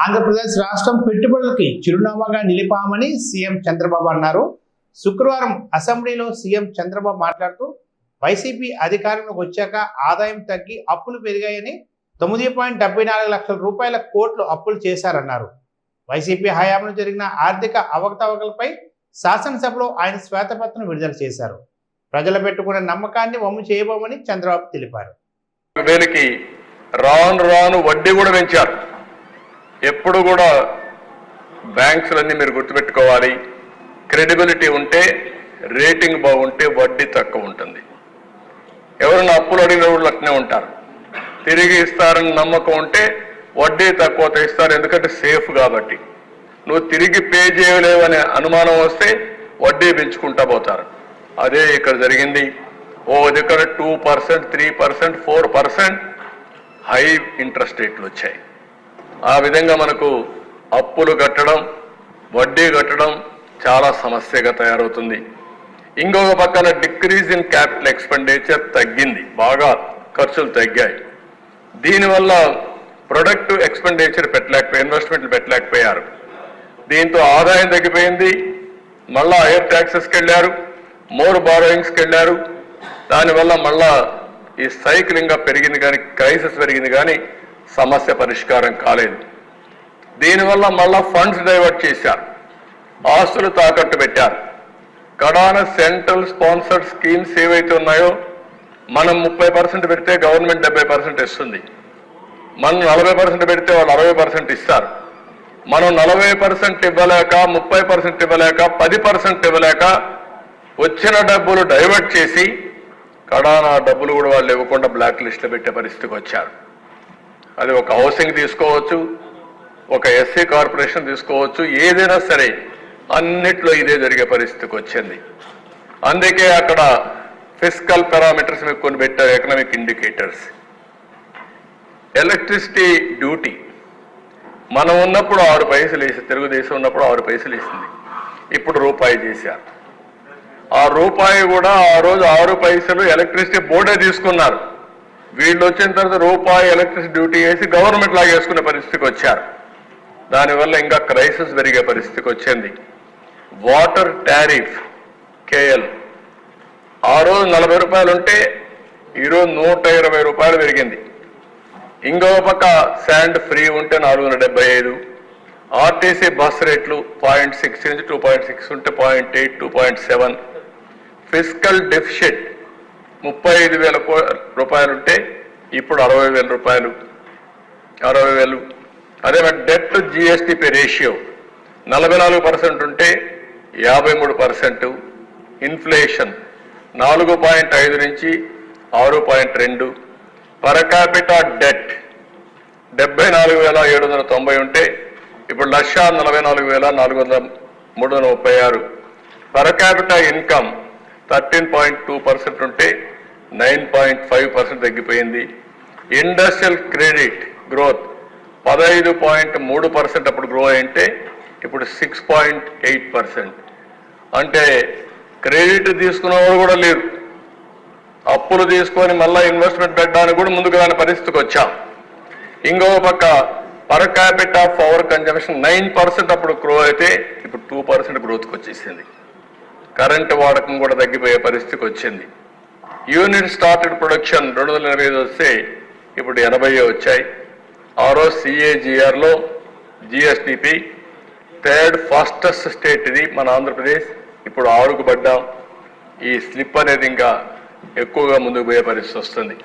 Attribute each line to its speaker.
Speaker 1: ఆంధ్రప్రదేశ్ రాష్ట్రం పెట్టుబడులకి చిరునామాగా నిలిపామని సీఎం చంద్రబాబు అన్నారు. శుక్రవారం అసెంబ్లీలో సీఎం చంద్రబాబు మాట్లాడుతూ వైసీపీ అధికారంలోకి వచ్చాక ఆదాయం తగ్గి అప్పులు పెరిగాయని తొమ్మిది పాయింట్ డెబ్బై నాలుగు లక్షల రూపాయల కోట్లు అప్పులు చేశారన్నారు. వైసీపీ హయాంలో జరిగిన ఆర్థిక అవకతవకలపై శాసనసభలో ఆయన శ్వేతపత్రం విడుదల చేశారు. ప్రజలు పెట్టుకున్న నమ్మకాన్ని వమ్ము చేయబోమని చంద్రబాబు తెలిపారు.
Speaker 2: రాను రాను వడ్డీ కూడా పెంచారు. ఎప్పుడు కూడా బ్యాంక్స్లన్నీ మీరు గుర్తుపెట్టుకోవాలి. క్రెడిబిలిటీ ఉంటే రేటింగ్ బాగుంటే వడ్డీ తక్కువ ఉంటుంది. ఎవరైనా అప్పులు అడిగిన వాళ్ళు అట్నే ఉంటారు. తిరిగి ఇస్తారని నమ్మకం ఉంటే వడ్డీ తక్కువ ఇస్తారు. ఎందుకంటే సేఫ్ కాబట్టి. నువ్వు తిరిగి పే చేయలేవనే అనుమానం వస్తే వడ్డీ పెంచుకుంటా పోతారు. అదే ఇక్కడ జరిగింది. ఓ దగ్గర two percent three percent four percent high interest రేట్లు వచ్చాయి. ఆ విధంగా మనకు అప్పులు కట్టడం వడ్డీ కట్టడం చాలా సమస్యగా తయారవుతుంది. ఇంకొక పక్కన డిక్రీజ్ ఇన్ క్యాపిటల్ ఎక్స్పెండిచర్ తగ్గింది. బాగా ఖర్చులు తగ్గాయి. దీనివల్ల ప్రొడక్ట్ ఎక్స్పెండిచర్ పెట్టలేకపోయి ఇన్వెస్ట్మెంట్లు పెట్టలేకపోయారు. దీంతో ఆదాయం తగ్గిపోయింది. మళ్ళా హైయర్ ట్యాక్సెస్కి వెళ్ళారు మోర్ బారోయింగ్స్కి వెళ్ళారు దానివల్ల మళ్ళా ఈ సైకిల్ ఇంకా పెరిగింది కానీ క్రైసిస్ పెరిగింది కానీ సమస్య పరిష్కారం కాలేదు. దీనివల్ల మళ్ళా ఫండ్స్ డైవర్ట్ చేశారు. ఆస్తులు తాకట్టు పెట్టారు. కడాన సెంట్రల్ స్పాన్సర్డ్ స్కీమ్స్ ఏవైతే ఉన్నాయో మనం ముప్పై పర్సెంట్ పెడితే గవర్నమెంట్ డెబ్బై పర్సెంట్ ఇస్తుంది. మనం నలభై పర్సెంట్ పెడితే వాళ్ళు అరవై పర్సెంట్ ఇస్తారు. మనం నలభై పర్సెంట్ ఇవ్వలేక ముప్పై పర్సెంట్ ఇవ్వలేక పది పర్సెంట్ ఇవ్వలేక వచ్చిన డబ్బులు డైవర్ట్ చేసి కడానా డబ్బులు కూడా వాళ్ళు ఇవ్వకుండా బ్లాక్ లిస్ట్లో పెట్టే పరిస్థితికి వచ్చారు. అది ఒక హౌసింగ్ తీసుకోవచ్చు ఒక ఎస్సీ కార్పొరేషన్ తీసుకోవచ్చు ఏదైనా సరే అన్నిట్లో ఇదే జరిగే పరిస్థితికి వచ్చింది. అందుకే అక్కడ ఫిజికల్ పారామీటర్స్ మీకు కొన్ని పెట్టారు ఎకనామిక్ ఇండికేటర్స్ ఎలక్ట్రిసిటీ డ్యూటీ మనం ఉన్నప్పుడు ఆరు పైసలు వేసి తెలుగుదేశం ఉన్నప్పుడు ఆరు పైసలు వేసింది. ఇప్పుడు రూపాయి చేశారు ఆ రూపాయి కూడా ఆ రోజు ఆరు పైసలు ఎలక్ట్రిసిటీ బోర్డే తీసుకున్నారు. వీళ్ళు వచ్చిన తర్వాత రూపాయి ఎలక్ట్రిసిటీ డ్యూటీ వేసి గవర్నమెంట్ లాగేసుకునే పరిస్థితికి వచ్చారు. దానివల్ల ఇంకా క్రైసిస్ పెరిగే పరిస్థితికి వచ్చింది. వాటర్ టారిఫ్ కేఎల్ ఆ రోజు నలభై రూపాయలు ఉంటే ఈరోజు నూట ఇరవై రూపాయలు పెరిగింది. ఇంకో పక్క శాండ్ ఫ్రీ ఉంటే నాలుగు వందల డెబ్బై ఐదు. ఆర్టీసీ బస్ రేట్లు పాయింట్ సిక్స్ నుంచి టూ పాయింట్ సిక్స్ ఉంటే point eight two point seven fiscal deficit ముప్పై ఐదు వేల కో- రూపాయలు ఉంటే ఇప్పుడు అరవై వేల రూపాయలు. అరవై వేలు. అదే డెట్ జిఎస్టిపి రేషియో. నలభై నాలుగు పర్సెంట్ ఉంటే యాభై మూడు పర్సెంట్. ఇన్ఫ్లేషన్ నాలుగు పాయింట్ ఐదు నుంచి ఆరు పాయింట్ రెండు. పరకాపిటా డెట్ డెబ్బై నాలుగు వేల ఏడు వందల తొంభై ఉంటే ఇప్పుడు లక్ష నలభై నాలుగు వేల నాలుగు వందల మూడు వందల ముప్పై ఆరు. Per capita income thirteen point two percent ఉంటే నైన్ పాయింట్ ఫైవ్ పర్సెంట్ తగ్గిపోయింది. ఇండస్ట్రియల్ క్రెడిట్ గ్రోత్ పదహైదు పాయింట్ మూడు పర్సెంట్ అప్పుడు గ్రో అయింటే ఇప్పుడు సిక్స్ పాయింట్ ఎయిట్ పర్సెంట్. అంటే క్రెడిట్ తీసుకున్న వాళ్ళు కూడా లేరు. అప్పులు తీసుకొని మళ్ళా ఇన్వెస్ట్మెంట్ పెట్టడానికి కూడా ముందుకు రాని పరిస్థితికి వచ్చాం. ఇంకో పక్క per capita of power consumption nine percent అప్పుడు గ్రో అయితే ఇప్పుడు టూ పర్సెంట్ గ్రోత్కి వచ్చేసింది. కరెంట్ వాడకం కూడా తగ్గిపోయే పరిస్థితికి వచ్చింది. యూనిట్ స్టార్టెడ్ ప్రొడక్షన్ రెండు వందల ఎనభై ఐదు వస్తే ఇప్పుడు ఎనభై వచ్చాయి. ఆ రోజు సిఏజిఆర్లో జిఎస్టిపి థర్డ్ ఫాస్టెస్ట్ స్టేట్ ఇది మన ఆంధ్రప్రదేశ్. ఇప్పుడు ఆరుకు పడ్డాం. ఈ స్లిప్ అనేది ఇంకా ఎక్కువగా ముందుకు పోయే పరిస్థితి వస్తుంది.